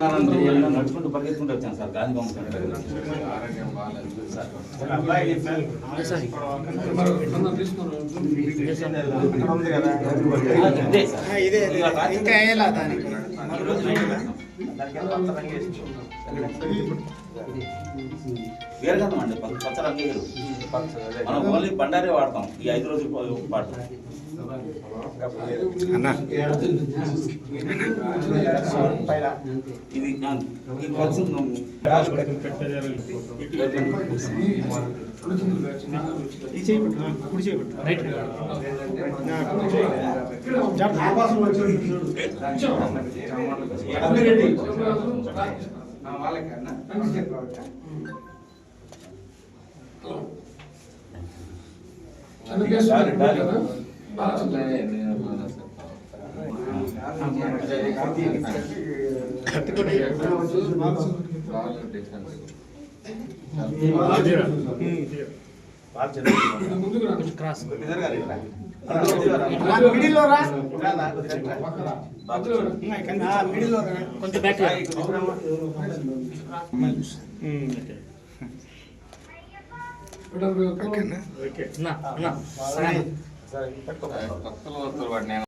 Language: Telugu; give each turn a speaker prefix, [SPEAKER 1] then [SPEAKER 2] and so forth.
[SPEAKER 1] నడుచుకుంటూ పరిగెత్తుకుంటూ వచ్చాను సార్ గాంధీ బొమ్మ
[SPEAKER 2] దానికి
[SPEAKER 1] వేరగంధం అండి పచ్చ పచ్చ రంగు వేరు. మనం ఓన్లీ బండారే వాడతాం ఈ ఐదు రోజుల పాటు.
[SPEAKER 2] అన్న.
[SPEAKER 1] ఇది ఈ పచ్చ
[SPEAKER 2] మిడిల్లో రా
[SPEAKER 1] బాబు
[SPEAKER 2] మిడిల్లో రా.
[SPEAKER 3] కొంచెం బ్యాక్ నా నా.
[SPEAKER 4] కొత్తలు వస్తువులు వాడిని